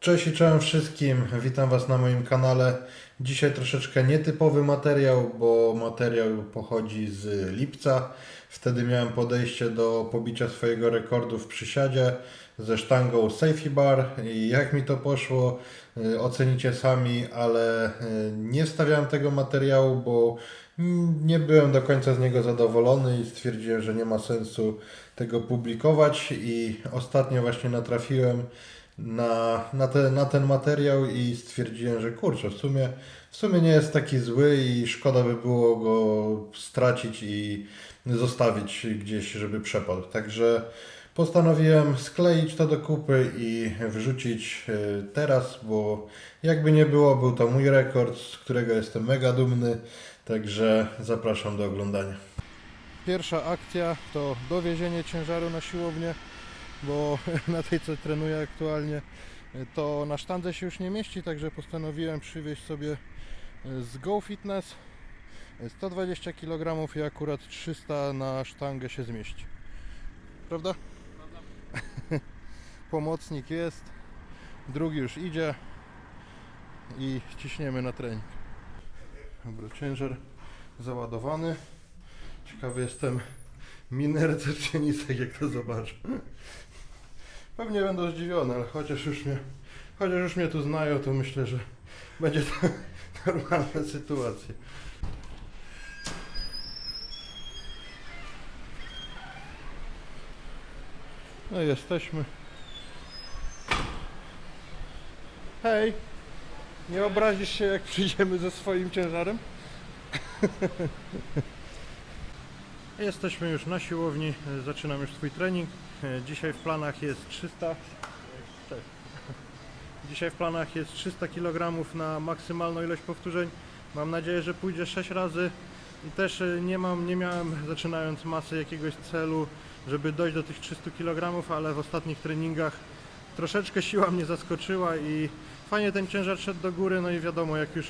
Cześć i czołem wszystkim, witam Was na moim kanale. Dzisiaj troszeczkę nietypowy materiał, bo materiał pochodzi z lipca. Wtedy miałem podejście do pobicia swojego rekordu w przysiadzie ze sztangą Safety Bar i jak mi to poszło y, ocenicie sami, ale y, nie wstawiałem tego materiału, bo nie byłem do końca z niego zadowolony i stwierdziłem, że nie ma sensu tego publikować i ostatnio właśnie natrafiłem na, na, te, na ten materiał i stwierdziłem, że kurczę, w sumie, w sumie nie jest taki zły i szkoda by było go stracić i zostawić gdzieś, żeby przepadł. Także postanowiłem skleić to do kupy i wrzucić e, teraz, bo jakby nie było, był to mój rekord, z którego jestem mega dumny. Także zapraszam do oglądania. Pierwsza akcja to dowiezienie ciężaru na siłownię bo na tej co trenuję aktualnie to na sztandze się już nie mieści, także postanowiłem przywieźć sobie z Go Fitness 120 kg i akurat 300 na sztangę się zmieści. Prawda? Pomocnik jest, drugi już idzie i ciśniemy na trening. Dobra, ciężar załadowany. Ciekawy jestem miny recepcjonistek, jak to zobaczę. Pewnie będą zdziwione, ale chociaż już mnie, chociaż już mnie tu znają, to myślę, że będzie to normalna sytuacja. No jesteśmy. Hej! Nie obrazisz się, jak przyjdziemy ze swoim ciężarem? Jesteśmy już na siłowni, e, zaczynam już swój trening. E, Dzisiaj w planach jest 300. Cześć. Dzisiaj w planach jest 300 kg na maksymalną ilość powtórzeń. Mam nadzieję, że pójdzie 6 razy. I też e, nie mam, nie miałem zaczynając masy jakiegoś celu, żeby dojść do tych 300 kg, ale w ostatnich treningach troszeczkę siła mnie zaskoczyła i fajnie ten ciężar szedł do góry, no i wiadomo, jak już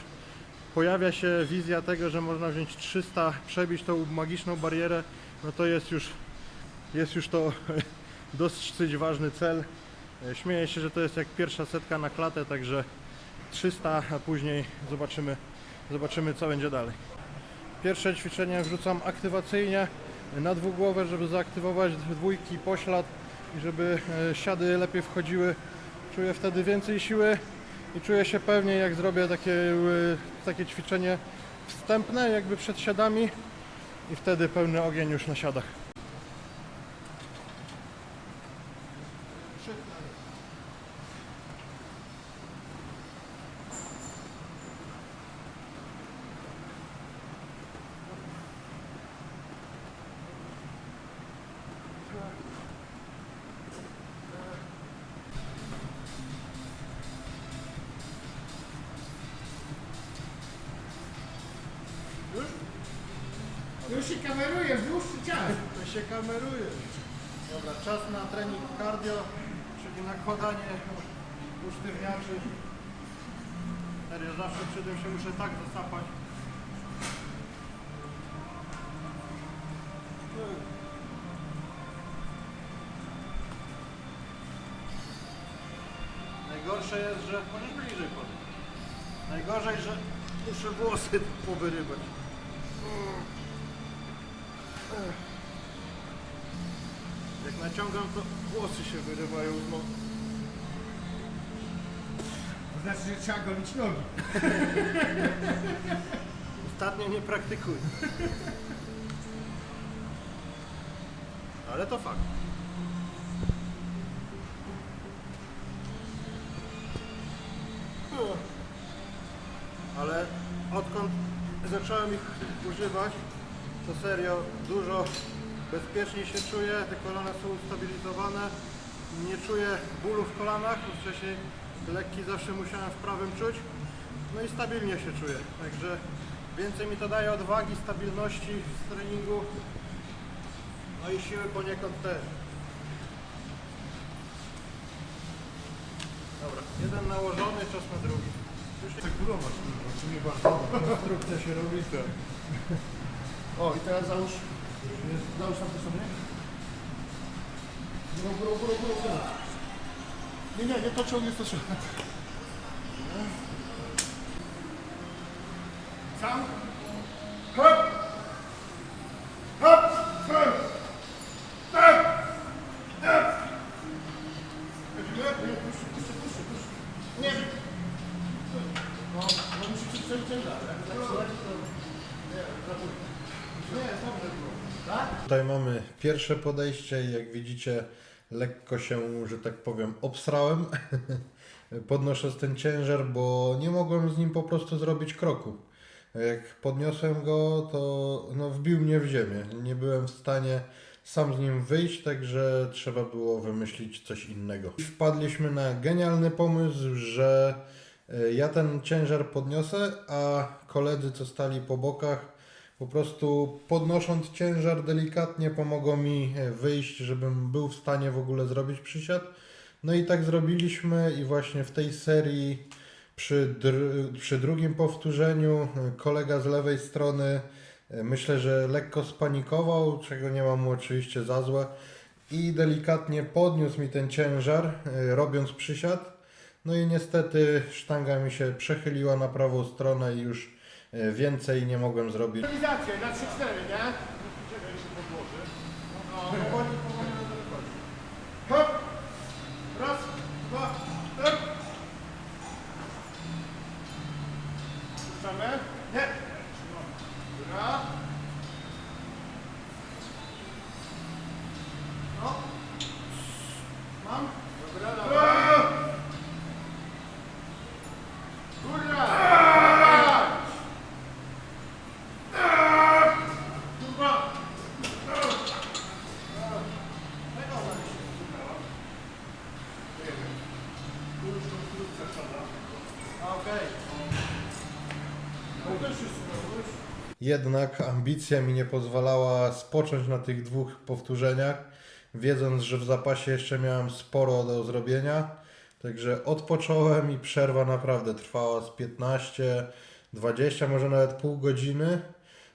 pojawia się wizja tego, że można wziąć 300, przebić tą magiczną barierę, no to jest już, jest już to dosyć ważny cel. E, Śmieję się, że to jest jak pierwsza setka na klatę, także 300, a później zobaczymy, zobaczymy co będzie dalej. Pierwsze ćwiczenie wrzucam aktywacyjnie na dwugłowę, żeby zaaktywować dwójki poślad i żeby e, siady lepiej wchodziły. Czuję wtedy więcej siły i czuję się pewnie jak zrobię takie, y, takie ćwiczenie wstępne jakby przed siadami i wtedy pełny ogień już na siadach. Się kameruje w dłuższy czas. To się kameruje. Dobra, czas na trening cardio, czyli nakładanie usztywniaczy. Serio, zawsze przy tym się muszę tak zasapać. Najgorsze jest, że... Możesz bliżej podejść. Najgorzej, że muszę włosy powyrybać. Jak naciągam, to włosy się wyrywają z nóg. To znaczy, że trzeba golić nogi. Ostatnio nie praktykuję. Ale to fakt. Ale odkąd zacząłem ich używać, to serio dużo bezpieczniej się czuję, te kolana są ustabilizowane, nie czuję bólu w kolanach, bo wcześniej lekki zawsze musiałem w prawym czuć, no i stabilnie się czuję, także więcej mi to daje odwagi, stabilności w treningu, no i siły poniekąd też. Dobra, jeden nałożony, czas na drugi. Już czy nie bardzo. Instrukcja się robi, tak. O, i teraz załóż. Załóż tam sobie. Górą, górą, górą, górą, górą. Nie, nie, nie to ciągnie, to ciągnie. Sam. Hop! Hop! Hop! Hop! Hop! Nie, nie, puść, puść, puść, puść. Nie. No, no musicie przeciągać. Jak tak słuchać, to... Nie, zabój. Nie, dobrze było. Tak? Tutaj mamy pierwsze podejście jak widzicie lekko się, że tak powiem, obsrałem. Podnosząc ten ciężar, bo nie mogłem z nim po prostu zrobić kroku. Jak podniosłem go, to no, wbił mnie w ziemię. Nie byłem w stanie sam z nim wyjść, także trzeba było wymyślić coś innego. Wpadliśmy na genialny pomysł, że e, ja ten ciężar podniosę, a koledzy, co stali po bokach, po prostu podnosząc ciężar delikatnie pomogło mi e, wyjść, żebym był w stanie w ogóle zrobić przysiad. No i tak zrobiliśmy i właśnie w tej serii przy, dr- przy drugim powtórzeniu e, kolega z lewej strony e, myślę, że lekko spanikował, czego nie mam mu oczywiście za złe i delikatnie podniósł mi ten ciężar robiąc przysiad. No i niestety sztanga mi się przechyliła na prawą stronę i już więcej nie mogłem zrobić. Stabilizację na 3-4, nie? Czekaj, się podłoży. No, powoli, powoli na wychodzi. Hop! Raz, dwa, hop! Puszczamy? Nie! Dobra. No. Mam? Dobra, dobra. Kurwa! Kurwa! Okej. No też jest Jednak ambicja mi nie pozwalała spocząć na tych dwóch powtórzeniach, wiedząc, że w zapasie jeszcze miałem sporo do zrobienia. Także odpocząłem i przerwa naprawdę trwała z 15, 20, może nawet pół godziny,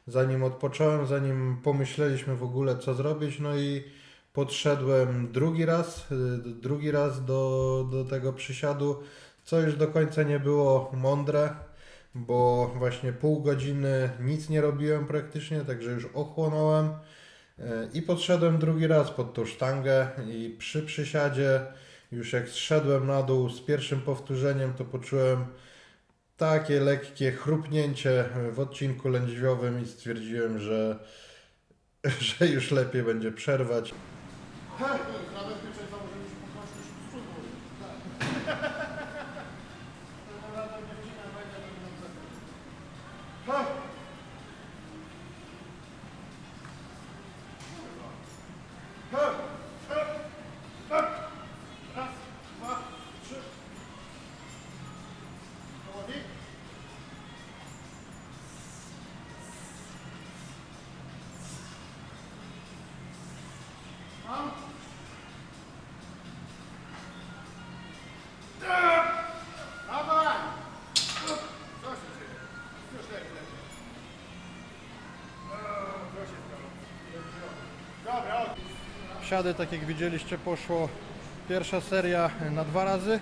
zanim odpocząłem, zanim pomyśleliśmy w ogóle co zrobić. No i podszedłem drugi raz, y, drugi raz do, do tego przysiadu, co już do końca nie było mądre bo właśnie pół godziny nic nie robiłem praktycznie, także już ochłonąłem E, i podszedłem drugi raz pod tą sztangę i przy przysiadzie już jak zszedłem na dół z pierwszym powtórzeniem, to poczułem takie lekkie chrupnięcie w odcinku lędźwiowym i stwierdziłem, że, że już lepiej będzie przerwać. Tak jak widzieliście, poszło pierwsza seria na dwa razy.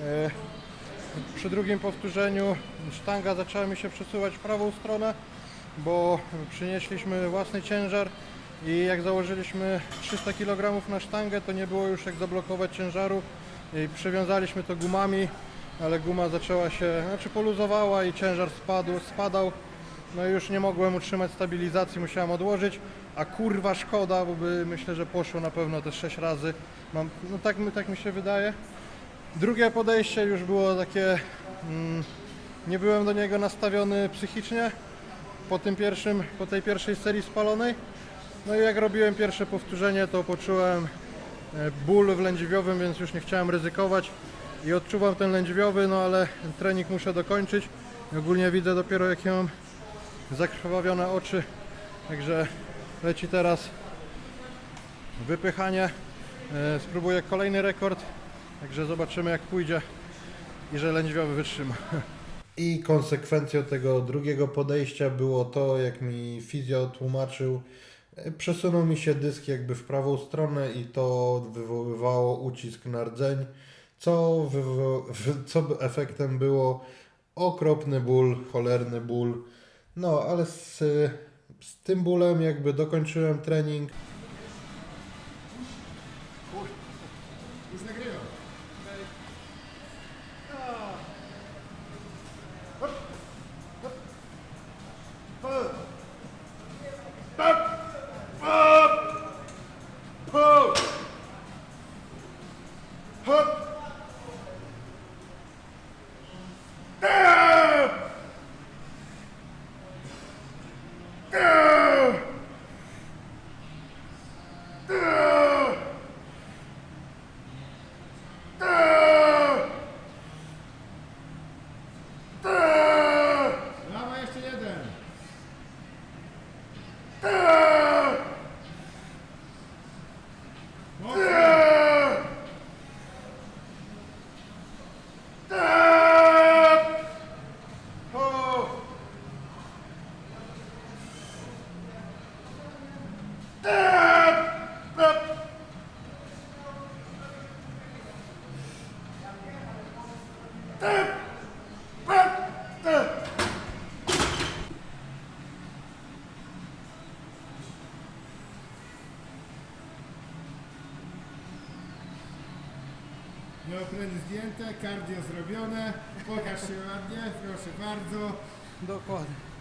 E, Przy drugim powtórzeniu sztanga zaczęła mi się przesuwać w prawą stronę, bo przynieśliśmy własny ciężar i jak założyliśmy 300 kg na sztangę, to nie było już jak zablokować ciężaru i przywiązaliśmy to gumami, ale guma zaczęła się, znaczy poluzowała i ciężar spadł, spadał. No i już nie mogłem utrzymać stabilizacji, musiałem odłożyć, a kurwa szkoda, bo by myślę, że poszło na pewno te 6 razy. Mam, no tak, tak mi się wydaje. Drugie podejście już było takie, mm, nie byłem do niego nastawiony psychicznie po tym pierwszym, po tej pierwszej serii spalonej. No i jak robiłem pierwsze powtórzenie, to poczułem e, ból w lędźwiowym, więc już nie chciałem ryzykować i odczuwam ten lędźwiowy, no ale trening muszę dokończyć. Ogólnie widzę dopiero jakie mam zakrwawione oczy, także leci teraz wypychanie. E, Spróbuję kolejny rekord, także zobaczymy jak pójdzie i że lędźwiowy wytrzyma. I konsekwencją tego drugiego podejścia było to, jak mi fizjo tłumaczył, e, przesunął mi się dysk jakby w prawą stronę i to wywoływało ucisk na rdzeń, co, co efektem było okropny ból, cholerny ból. No, ale z, z tym bólem jakby dokończyłem trening jeszcze jeden. Mocno. Neopreny zdjęte, cardio zrobione. Pokaż się ładnie, proszę bardzo. Dokładnie.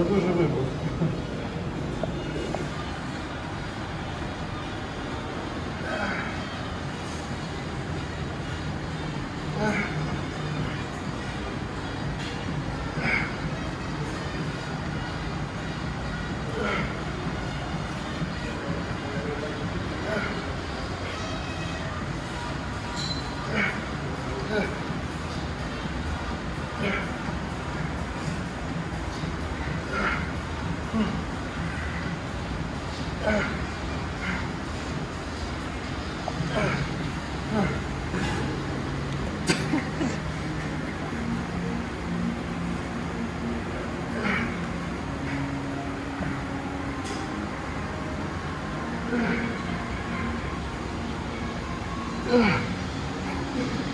Це дуже вибух.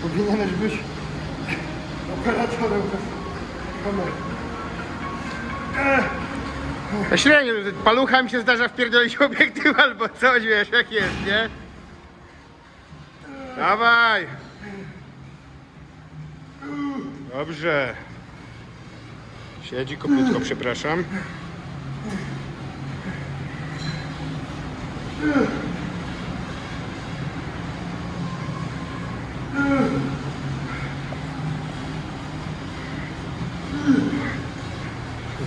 Powinieneś być operatorem kamery. Ja że palucha mi się zdarza wpierdolić obiektyw albo coś, wiesz, jak jest, nie? Dawaj! Dobrze. Siedzi kopytko, przepraszam.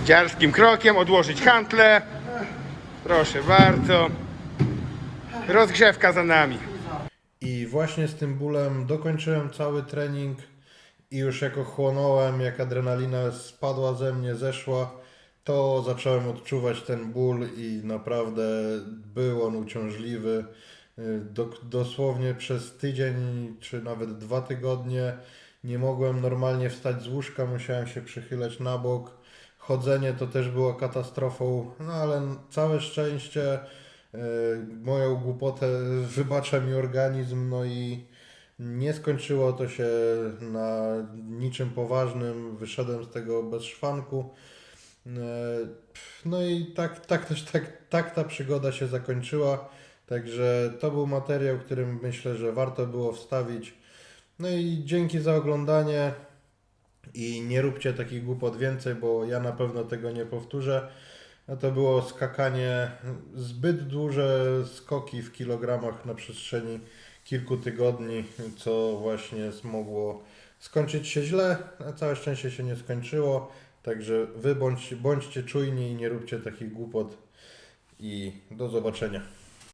Dziarskim krokiem odłożyć hantle. Proszę bardzo. Rozgrzewka za nami. I właśnie z tym bólem dokończyłem cały trening i już jako chłonąłem, jak adrenalina spadła ze mnie, zeszła, to zacząłem odczuwać ten ból i naprawdę był on uciążliwy. Y, Do, dosłownie przez tydzień czy nawet dwa tygodnie nie mogłem normalnie wstać z łóżka, musiałem się przychylać na bok. Chodzenie to też było katastrofą, no ale całe szczęście y, moją głupotę wybacza mi organizm, no i nie skończyło to się na niczym poważnym. Wyszedłem z tego bez szwanku. E, No i tak, tak też tak, tak ta przygoda się zakończyła. Także to był materiał, którym myślę, że warto było wstawić. No i dzięki za oglądanie. I nie róbcie takich głupot więcej, bo ja na pewno tego nie powtórzę. A to było skakanie, zbyt duże skoki w kilogramach na przestrzeni kilku tygodni, co właśnie mogło skończyć się źle, a całe szczęście się nie skończyło. Także wy bądź, bądźcie czujni i nie róbcie takich głupot. I do zobaczenia.